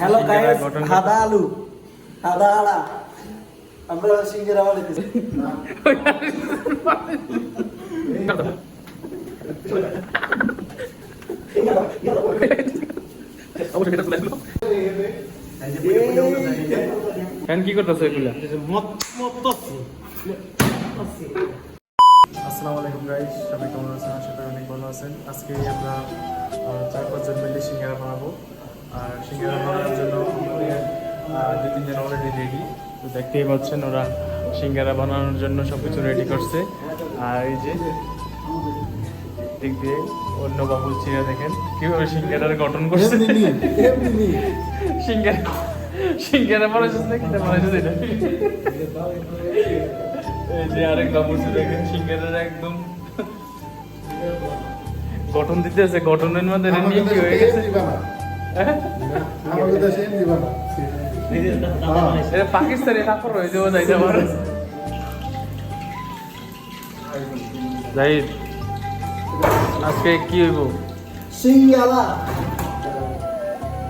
Hello guys সাদা আলু সাদা আড়া আমরা সিঙ্গারা ফ্যান কি করতেছে এগুলা? আসসালামু আলাইকুম গাইস সবাই কেমন আছেন? আশা করি অনেক ভালো আছেন। আজকে আমরা চার পাঁচজন মিলে সিঙ্গারা বানাবো। আর সিঙ্গারা বানানোর জন্য আমাদের দু তিনজন অলরেডি রেডি তো দেখতেই পাচ্ছেন ওরা সিঙ্গারা বানানোর জন্য সব কিছু রেডি করছে। আর এই যে দিক দিয়ে অন্য বাবুল চিরা দেখেন কীভাবে সিঙ্গারার গঠন করছে। সিঙ্গারা সিঙ্গারা বানাইছে না কিনা বানাইছে এটা এই যে আরেক বাবুল চিরা দেখেন সিঙ্গারার একদম গঠন দিতেছে গঠনের মধ্যে এটা নিয়ে কি গেছে হ্যাঁ? এটা পাকিস্তানি কাপড় হয়ে যাব যাইতে পারে জাহিদ আজকে কি হইব?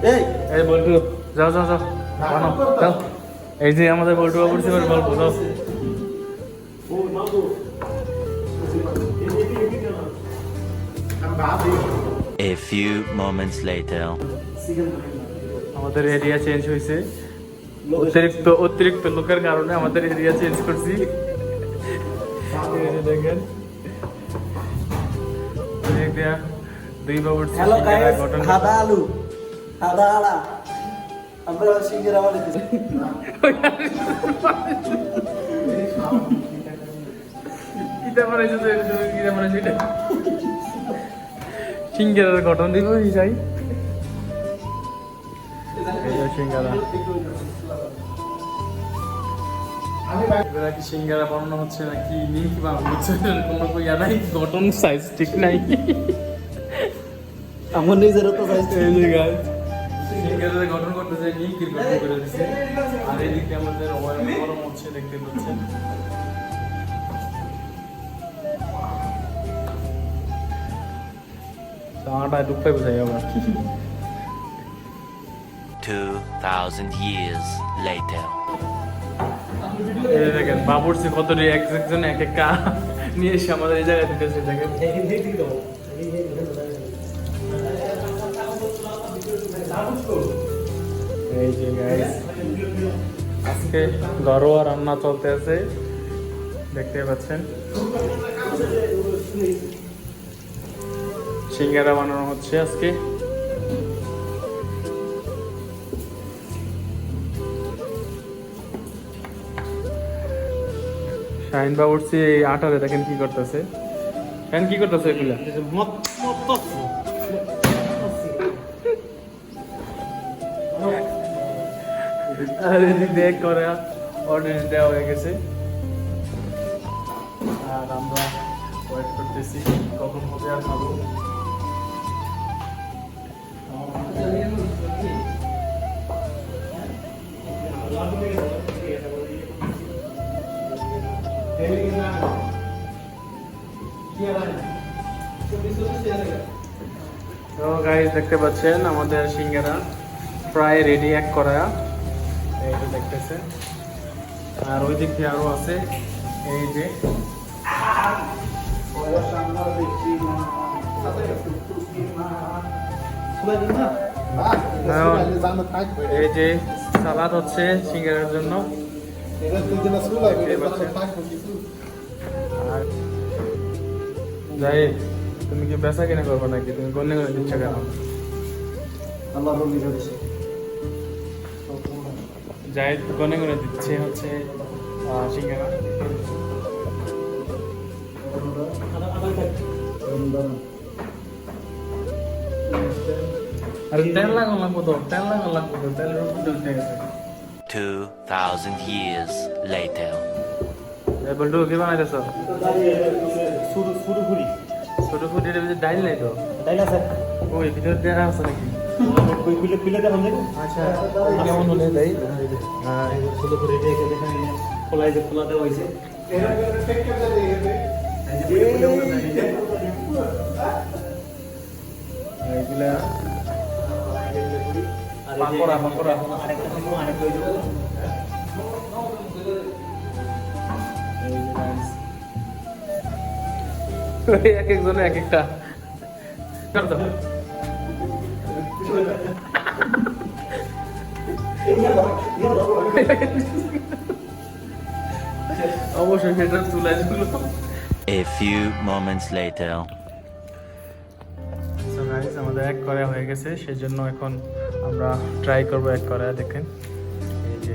এই। এই বল্টু যাও যাও যাও। বানাও যাও। এই যে আমাদের বল্টু বাবুর সেবার গল্প যাও। A few moments later. আমাদের এরিয়া চেঞ্জ হয়েছে। অতিরিক্ত অতিরিক্ত লোকের কারণে আমাদের এরিয়া চেঞ্জ করছি। এই দেখেন দুই বাবুর সাদা আলু সাদা আমরা সিঙ্গারা বানাইছো তো সিঙ্গারার গঠন দিব যাই। সিঙ্গারা। কি সিঙ্গারা বানানো হচ্ছে নাকি? নিমকি বানানো হচ্ছে কোনো ইয়া নাই গঠন সাইজ ঠিক নাই। আমার নিজের তো সাইজ এই যে গাছ সিঙ্গারা গঠন করতেছে নিমকির গঠন করে আর এদিকে আমাদের অয়েল গরম হচ্ছে দেখতে পাচ্ছেন। চাটা ডুবতে বোঝাই আবার 2,000 years later. এই দেখেন কত এক একজন এক এক কা নিয়ে এসে আমাদের এই জায়গায় দিতেছে দেখেন এই যে গাইস আজকে ঘরোয়া রান্না চলতে আছে দেখতে পাচ্ছেন সিঙ্গারা বানানো হচ্ছে আজকে। শাহিন বাবুরসি এই আটারে দেখেন কি করতেছে। শাহিন কি করতেছে এগুলা। আর দেখ করে অর্ডার দেওয়া হয়ে গেছে। আর আমরা ওয়েট করতেছি কখন হবে আর খাব। গাইস দেখতে পাচ্ছেন আমাদের সিঙ্গারা প্রায় রেডি এক করা। এই যে দেখতেছে আর ওই দিক দিয়ে আরও আছে। এই যে। এই যে। সালাদ হচ্ছে সিঙ্গারার জন্য। আর যাই তুমি কি বেচা কিনা করব নাকি? তুমি গন্যে করে দিচ্ছ কেন? আল্লাহ যাই গনে গনে দিচ্ছে হচ্ছে সিঙ্গারা। আরে তেল লাগানো লাগবো তো তেল লাগানো লাগবো তো তেলের উপর উঠে গেছে 2,000 years later. এই বল্টু কি ফুটির ভিতরে ডাইল নাই তো ওই ভিতরে দেওয়া আছে নাকি কই খুলে আচ্ছা কেমন হলে হ্যাঁ রেখে খোলাই যে দেওয়া দিব আরেকটা দিব এক একজনে এক একটা কর দাও। অবশ্যই সেটা তুলে দিল A few moments later. আমাদের এক করা হয়ে গেছে সেজন্য এখন আমরা ট্রাই করব এক করা দেখেন। এই যে